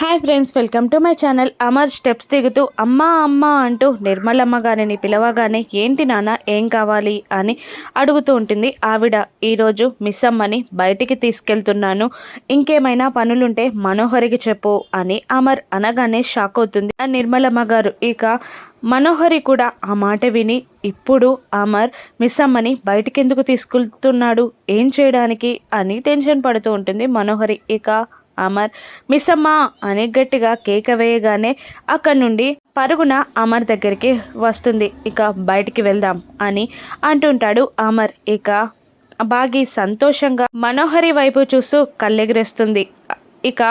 Hi friends welcome to my channel. Amar steps దిగుతూ అమ్మ అమ్మ అంటూ నిర్మలమ్మ గారిని పిలవగానే ఏంటి నాన్న ఏం కావాలి? అని అడుగుతూ ఉంటుంది ఆవిడ. ఈరోజు మిస్ అమ్మని బయటికి తీసుకెళ్తున్నాను. ఇంకేమైనా పనులుంటే మనోహరికి చెప్పు అని అమర్ అనగానే షాక్ అవుతుంది. ఆ నిర్మలమ్మ గారు ఇక మనోహరి కూడా ఆ మాట విని ఇప్పుడు అమర్ మిస్ అమ్మని బయటికి ఎందుకు తీసుకెళ్తున్నాడు? ఏం చేయడానికి? అని టెన్షన్ పడుతూ ఉంటుంది మనోహరి. ఇక అమర్ మిస్సమ్మా అని గట్టిగా కేక వేయగానే అక్కడి నుండి పరుగున అమర్ దగ్గరికి వస్తుంది. ఇక బయటికి వెళ్దాం అని అంటుంటాడు అమర్. ఇక బాగి సంతోషంగా మనోహరి వైపు చూస్తూ కళ్ళెగిరేస్తుంది. ఇక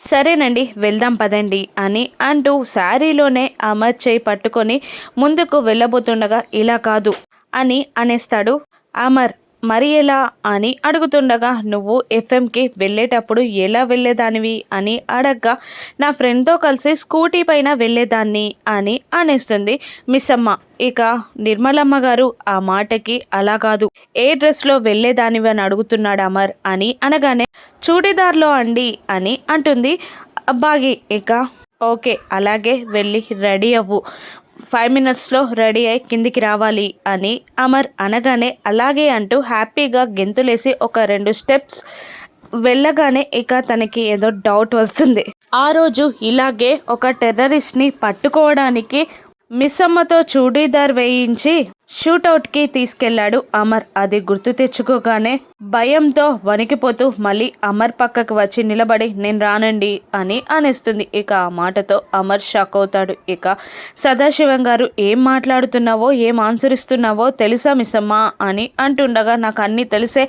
సరేనండి వెళ్దాం పదండి అని అంటూ శారీలోనే అమర్ చేయి పట్టుకొని ముందుకు వెళ్ళబోతుండగా ఇలా కాదు అని అనేస్తాడు అమర్. మరి ఎలా అని అడుగుతుండగా నువ్వు ఎఫ్ఎంకి వెళ్ళేటప్పుడు ఎలా వెళ్ళేదానివి? అని అడగ్గా నా ఫ్రెండ్తో కలిసి స్కూటీ పైన వెళ్ళేదాన్ని అని అనేస్తుంది మిస్ అమ్మ ఇక నిర్మలమ్మ గారు ఆ మాటకి అలా కాదు. ఏ డ్రెస్లో వెళ్ళేదానివి అని అడుగుతున్నాడు అమర్ అని అనగానే చూడీదార్లో అండి అని అంటుంది అబ్బాగి ఇక ఓకే అలాగే వెళ్ళి రెడీ అవ్వు. ఫైవ్ మినిట్స్లో రెడీ అయి కిందికి రావాలి అని అమర్ అనగానే అలాగే అంటూ హ్యాపీగా గెంతులేసి ఒక రెండు స్టెప్స్ వెళ్ళగానే ఇక తనకి ఏదో డౌట్ వస్తుంది. ఆ రోజు ఇలాగే ఒక టెర్రరిస్ట్ని పట్టుకోవడానికి మిస్సమ్మతో చూడీదార్ వేయించి షూటౌట్కి తీసుకెళ్ళాడు అమర్. అది గుర్తు తెచ్చుకోగానే భయంతో వణికిపోతూ మళ్ళీ అమర్ పక్కకు వచ్చి నిలబడి నేను రానండి అని అనేస్తుంది. ఇక ఆ మాటతో అమర్ షాక్ అవుతాడు. ఇక సదాశివం గారు ఏం మాట్లాడుతున్నావో ఏం ఆన్సర్ ఇస్తున్నావో తెలుసా మిస్సమ్మా అని అంటుండగా నాకు అన్నీ తెలిసే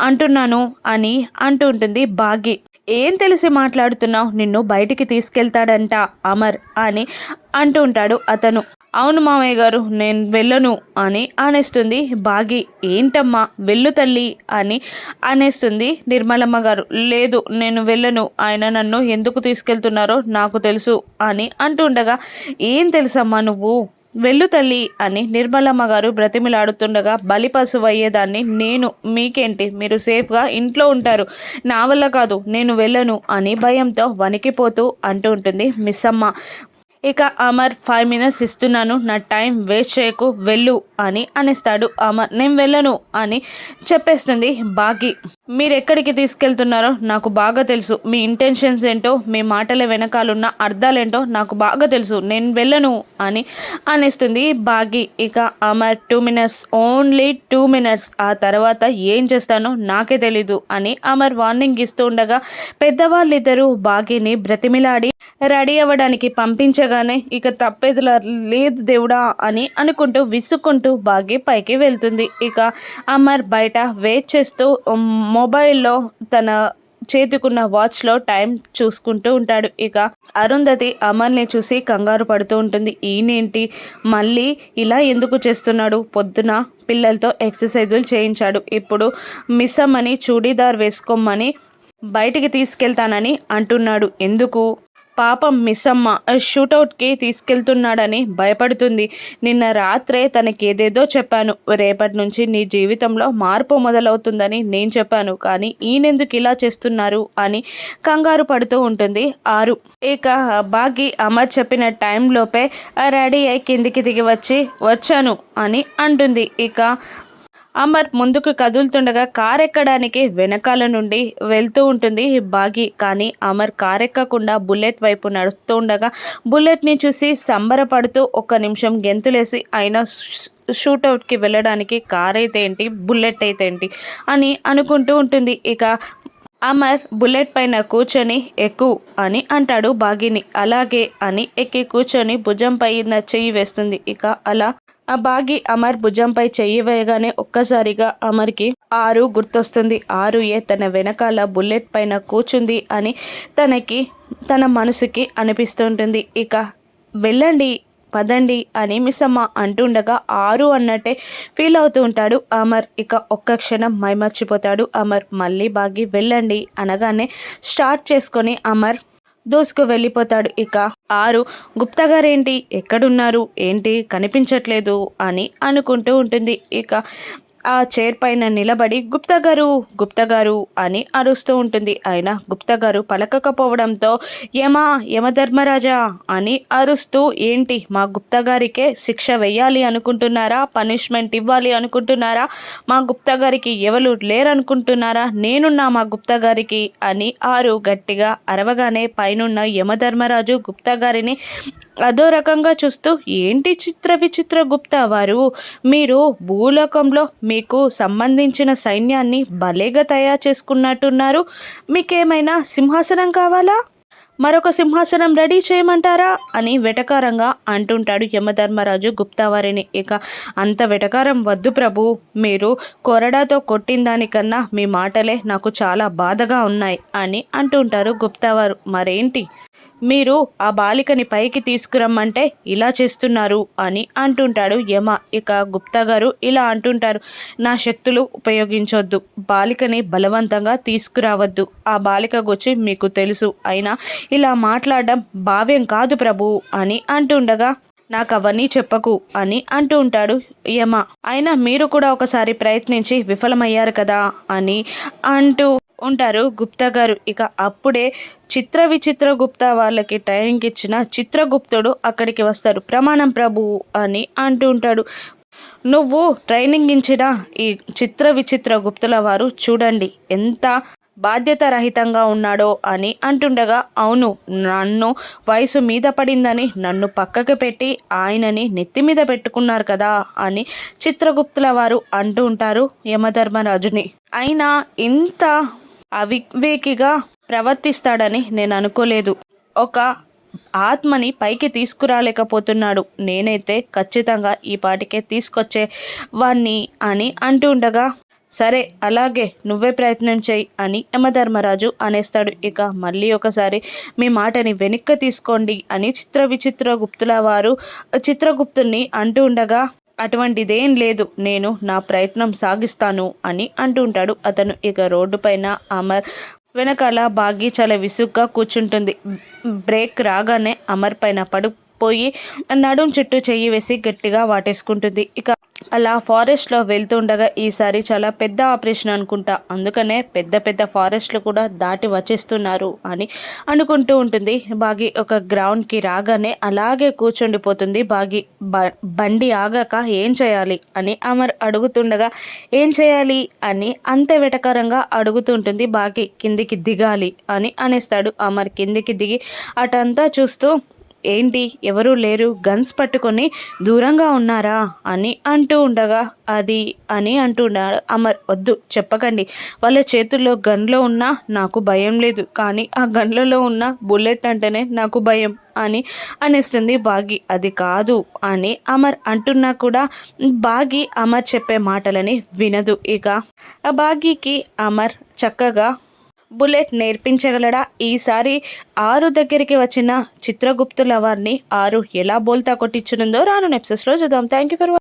అంటున్నాను అని అంటుంటుంది బాగి ఏం తెలిసి మాట్లాడుతున్నావు? నిన్ను బయటికి తీసుకెళ్తాడంట అమర్ అని అంటూ ఉంటాడు అతను. అవును మామయ్య గారు నేను వెళ్ళను అని అనేస్తుంది. బాగి ఏంటమ్మా వెళ్ళు తల్లి అని అనేస్తుంది నిర్మలమ్మ గారు. లేదు నేను వెళ్ళను. ఆయన నన్ను ఎందుకు తీసుకెళ్తున్నారో నాకు తెలుసు అని అంటుండగా ఏం తెలుసమ్మా నువ్వు? వెళ్ళు తల్లి అని నిర్మలమ్మ గారు బ్రతిమిలాడుతుండగా బలిపశువు అయ్యేదాన్ని నేను మీకేంటి? మీరు సేఫ్గా ఇంట్లో ఉంటారు. నా వల్ల కాదు నేను వెళ్ళను అని భయంతో వణికిపోతూ అంటూ ఉంటుంది మిస్ అమ్మ ఇక అమర్ ఫైవ్ మినిట్స్ ఇస్తున్నాను. నా టైం వేస్ట్ చేయకు వెళ్ళు అని అనేస్తాడు. అమర్ నేను వెళ్ళను అని చెప్పేస్తుంది బాగి మీరు ఎక్కడికి తీసుకెళ్తున్నారో నాకు బాగా తెలుసు. మీ ఇంటెన్షన్స్ ఏంటో మీ మాటల వెనకాలన్న అర్థాలేంటో నాకు బాగా తెలుసు. నేను వెళ్ళను అని అనేస్తుంది బాగి. ఇక Amar two minutes only two minutes ఆ తర్వాత ఏం చేస్తానో నాకే తెలీదు అని అమర్ వార్నింగ్ ఇస్తూ ఉండగా పెద్దవాళ్ళిద్దరూ బాగిని బ్రతిమిలాడి రెడీ అవ్వడానికి పంపించగానే ఇక తప్పేది లేదు దేవుడా అని అనుకుంటూ విసుక్కుంటూ బాగి పైకి వెళ్తుంది. ఇక అమర్ బయట వెయిట్ చేస్తూ మొబైల్లో తన చేతికున్న వాచ్లో టైం చూసుకుంటూ ఉంటాడు. ఇక అరుంధతి అమర్ని చూసి కంగారు పడుతూ ఉంటుంది. ఈయనేంటి? మళ్ళీ ఇలా ఎందుకు చేస్తున్నాడు? పొద్దున పిల్లలతో ఎక్సర్సైజులు చేయించాడు. ఇప్పుడు మిస్ అమ్మని చూడీదార్ వేసుకోమని బయటికి తీసుకెళ్తానని అంటున్నాడు. ఎందుకు? పాపం మిస్సమ్మ షూటౌట్కి తీసుకెళ్తున్నాడని భయపడుతుంది. నిన్న రాత్రే తనకేదేదో చెప్పాను. రేపటి నుంచి నీ జీవితంలో మార్పు మొదలవుతుందని నేను చెప్పాను. కానీ ఈయనెందుకు ఇలా చేస్తున్నారు అని కంగారు పడుతూ ఉంటుంది ఆరు. ఇక బాగి అమర్ చెప్పిన టైంలోపే రెడీ అయి కిందికి దిగి వచ్చి వచ్చాను అని అంటుంది. ఇక అమర్ ముందుకు కదులుతుండగా కార్ ఎక్కడానికి వెనకాల నుండి వెళ్తూ ఉంటుంది బాగి. కానీ అమర్ కార్ ఎక్కకుండా బుల్లెట్ వైపు నడుస్తూ ఉండగా బుల్లెట్ని చూసి సంబరపడుతూ ఒక్క నిమిషం గెంతులేసి ఆయన షూట్అవుట్కి వెళ్ళడానికి కార్ అయితే ఏంటి? బుల్లెట్ అయితే ఏంటి? అని అనుకుంటూ ఉంటుంది. ఇక అమర్ బుల్లెట్ పైన కూర్చొని ఎక్కు అని అంటాడు బాగిని. అలాగే అని ఎక్కి కూర్చొని భుజంపై చెయ్యి వేస్తుంది. ఇక అలా ఆ బాగి అమర్ భుజంపై చెయ్యి వేయగానే ఒక్కసారిగా అమర్కి ఆరు గుర్తొస్తుంది. ఆరు ఏ తన వెనకాల బుల్లెట్ పైన కూర్చుంది అని తనకి తన మనసుకి అనిపిస్తుంటుంది. ఇక వెళ్ళండి పదండి అని మిస్సమ్మ అంటుండగా ఆరు అన్నట్టే ఫీల్ అవుతూ ఉంటాడు అమర్. ఇక ఒక్క క్షణం మైమర్చిపోతాడు అమర్. మళ్ళీ బాగి వెళ్ళండి అనగానే స్టార్ట్ చేసుకొని అమర్ దూసుకు వెళ్ళిపోతాడు. ఇక ఆరు గుప్తా గారేంటి ఎక్కడున్నారు? ఏంటి? కనిపించట్లేదు అని అనుకుంటూ ఉంటుంది. ఇక ఆ చైర్ పైన నిలబడి గుప్తా గారు గుప్తా గారు అని అరుస్తూ ఉంటుంది. ఆయన గుప్తా గారు పలకకపోవడంతో యమా యమధర్మరాజా అని అరుస్తూ ఏంటి మా గుప్తా గారికే శిక్ష వెయ్యాలి అనుకుంటున్నారా? పనిష్మెంట్ ఇవ్వాలి అనుకుంటున్నారా? మా గుప్తా గారికి ఎవరు లేరనుకుంటున్నారా? నేనున్నా మా గుప్తా గారికి అని ఆరు గట్టిగా అరవగానే పైనున్న యమధర్మరాజు గుప్తా గారిని అదో రకంగా చూస్తూ ఏంటి చిత్ర విచిత్ర గుప్తా వారు? మీరు భూలోకంలో మీకు సంబంధించిన సైన్యాన్ని భలేగా తయారు చేసుకున్నట్టున్నారు. మీకేమైనా సింహాసనం కావాలా? మరొక సింహాసనం రెడీ చేయమంటారా? అని వెటకారంగా అంటుంటాడు యమధర్మరాజు గుప్తావారిని. ఇక అంత వెటకారం వద్దు ప్రభు. మీరు కొరడాతో కొట్టిన దానికన్నా మీ మాటలే నాకు చాలా బాధగా ఉన్నాయి అని అంటుంటారు గుప్తావారు. మరేంటి? మీరు ఆ బాలికని పైకి తీసుకురమ్మంటే ఇలా చేస్తున్నారు అని అంటుంటాడు యమ. ఇక గుప్తా గారు ఇలా అంటుంటారు నా శక్తులు ఉపయోగించొద్దు బాలికని బలవంతంగా తీసుకురావద్దు. ఆ బాలిక గురించి మీకు తెలుసు అయినా ఇలా మాట్లాడడం భావ్యం కాదు ప్రభు అని అంటుండగా నాకు అవన్నీ చెప్పకు అని అంటూ ఉంటాడు యమ. అయినా మీరు కూడా ఒకసారి ప్రయత్నించి విఫలమయ్యారు కదా అని అంటూ ఉంటారు గుప్తా గారు. ఇక అప్పుడే చిత్ర విచిత్ర గుప్తా వాళ్ళకి ట్రైనింగ్ ఇచ్చిన చిత్రగుప్తుడు అక్కడికి వస్తారు. ప్రమాణం ప్రభు అని అంటూ ఉంటాడు. నువ్వు ట్రైనింగ్ ఇచ్చిన ఈ చిత్ర విచిత్ర గుప్తుల వారు చూడండి ఎంత బాధ్యత రహితంగా ఉన్నాడో అని అంటుండగా అవును నన్ను వయసు మీద పడిందని నన్ను పక్కకు పెట్టి ఆయనని నెత్తి మీద పెట్టుకున్నారు కదా అని చిత్రగుప్తుల వారు అంటూ ఉంటారు యమధర్మరాజుని. అయినా ఇంత అవివేకిగా ప్రవర్తిస్తాడని నేను అనుకోలేదు. ఒక ఆత్మని పైకి తీసుకురాలేకపోతున్నాడు. నేనైతే ఖచ్చితంగా ఈ పాటికే తీసుకొచ్చే వాణ్ణి అని అంటూ ఉండగా సరే అలాగే నువ్వే ప్రయత్నం చేయి అని యమధర్మరాజు అనేస్తాడు. ఇక మళ్ళీ ఒకసారి మీ మాటని వెనక్కి తీసుకోండి అని చిత్ర విచిత్ర గుప్తుల వారు చిత్రగుప్తుని అంటూ ఉండగా అటువంటిదేం లేదు. నేను నా ప్రయత్నం సాగిస్తాను అని అంటుంటాడు. అతను ఇక రోడ్డు పైన అమర్ వెనకాల బాగి చాలా విసుగ్గా కూర్చుంటుంది. బ్రేక్ రాగానే అమర్ పైన పోయి నడుం చుట్టూ చెయ్యి వేసి గట్టిగా వాటేసుకుంటుంది. ఇక అలా ఫారెస్ట్లో వెళ్తుండగా ఈసారి చాలా పెద్ద ఆపరేషన్ అనుకుంటా. అందుకనే పెద్ద పెద్ద ఫారెస్ట్లు కూడా దాటి వచ్చేస్తున్నారు అని అనుకుంటూ ఉంటుంది. బాగి ఒక గ్రౌండ్కి రాగానే అలాగే కూర్చుండిపోతుంది. బాగి బండి ఆగాక ఏం చేయాలి? అని అమర్ అడుగుతుండగా ఏం చేయాలి? అని అంత వెటకరంగా అడుగుతుంటుంది. బాగి కిందికి దిగాలి అని అనేస్తాడు. అమర్ కిందికి దిగి అటంతా చూస్తూ ఏంటి? ఎవరూ లేరు. గన్స్ పట్టుకొని దూరంగా ఉన్నారా? అని అంటూ ఉండగా అది అని అంటున్నాడు అమర్ వద్దు చెప్పకండి. వాళ్ళ చేతుల్లో గన్లో ఉన్నా నాకు భయం లేదు. కానీ ఆ గన్లలో ఉన్న బుల్లెట్ అంటేనే నాకు భయం అని అనేస్తుంది బాగి. అది కాదు అని అమర్ అంటున్నా కూడా బాగి అమర్ చెప్పే మాటలని వినదు. ఇక ఆ బాగీకి అమర్ చక్కగా బుల్లెట్ నేర్పించగలడా? ఈసారి ఆరు దగ్గరికి వచ్చిన చిత్రగుప్తుల వారిని ఆరు ఎలా బోల్తా కొట్టించునుందో రాను నెప్సెస్లో చూద్దాం. Thank you for